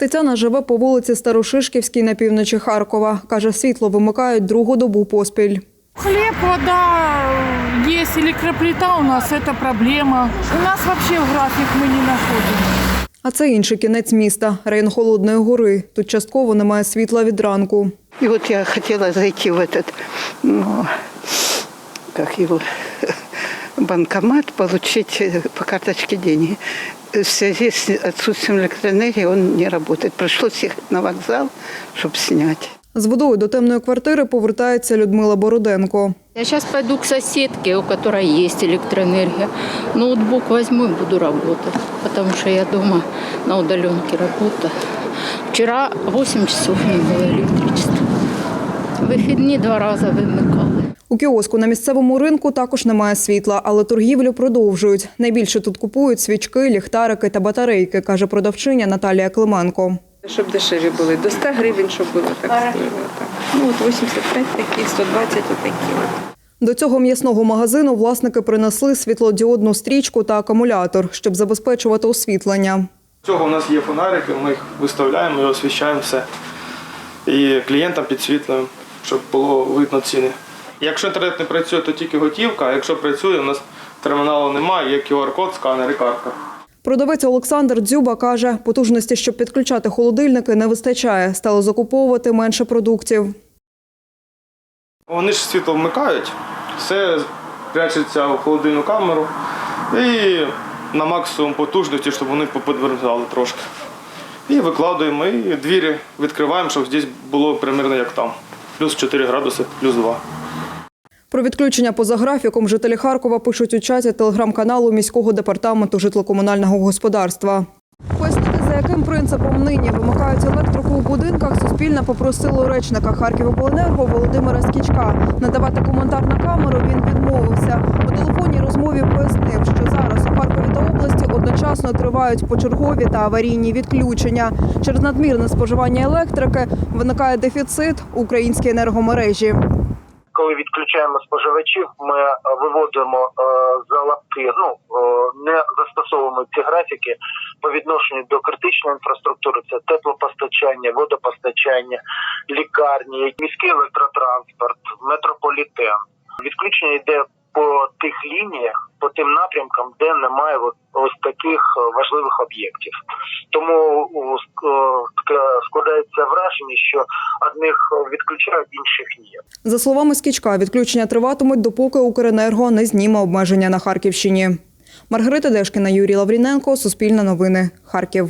Тетяна живе по вулиці Старошишківській на півночі Харкова. Каже, світло вимикають другу добу поспіль. Хлеб, вода, есть электроплита у нас, это проблема. У нас вообще в график мы не находим. А це інший кінець міста, район Холодної гори. Тут частково немає світла від ранку. И вот я хотела зайти в этот, ну, как его, банкомат, получить э, по карточке деньги. В связи с отсутствием электроэнергии он не работает. Пришлось ехать на вокзал, чтобы снять. З водою до темної квартири повертається Людмила Бороденко. Я сейчас пойду к соседке, у которой есть электроэнергия. Ноутбук возьму и буду работать, потому что я дома на удаленке работаю. Вчера 8 часов не было электричества. В выходные два раза вымыкали. У кіоску на місцевому ринку також немає світла, але торгівлю продовжують. Найбільше тут купують свічки, ліхтарики та батарейки, каже продавчиня Наталія Клименко. Щоб дешеві були, до 100 гривень, щоб було так стоїло. Так. Ну от 85 такі, 120 отакі. До цього м'ясного магазину власники принесли світлодіодну стрічку та акумулятор, щоб забезпечувати освітлення. Цього у нас є фонарики, ми їх виставляємо і освіщаємо все. І клієнтам підсвітлюємо, щоб було видно ціни. Якщо інтернет не працює, то тільки готівка, а якщо працює, у нас терміналу немає, є QR-код, сканер і картка. Продавець Олександр Дзюба каже, потужності, щоб підключати холодильники, не вистачає. Стало закуповувати менше продуктів. Вони ж світло вмикають, все прячеться в холодильну камеру і на максимум потужності, щоб вони поподверзали трошки. І викладуємо, і двері відкриваємо, щоб здесь було примерно як там. Плюс 4 градуси, плюс 2. Про відключення поза графіком жителі Харкова пишуть у чаті телеграм-каналу міського департаменту житло-комунального господарства. Пояснити, за яким принципом нині вимикають електрику у будинках, Суспільне попросило речника Харківобленерго Володимира Скічка. Надавати коментар на камеру він відмовився. У телефонній розмові пояснив, що зараз у Харкові та області одночасно тривають почергові та аварійні відключення. Через надмірне споживання електрики виникає дефіцит у українській енергомережі. Коли відключаємо споживачів, ми е, виводимо е, за лапки, ну е, не застосовуємо ці графіки по відношенню до критичної інфраструктури. Це теплопостачання, водопостачання, лікарні, міський електротранспорт, метрополітен. Відключення йде по тих лініях, по тим напрямкам, де немає ось таких важливих об'єктів. Тому складається враження, що одних відключають, інших ні. За словами Скічка, відключення триватимуть, допоки Укренерго не зніме обмеження на Харківщині. Маргарита Дешкіна, Юрій Лавріненко, Суспільне новини, Харків.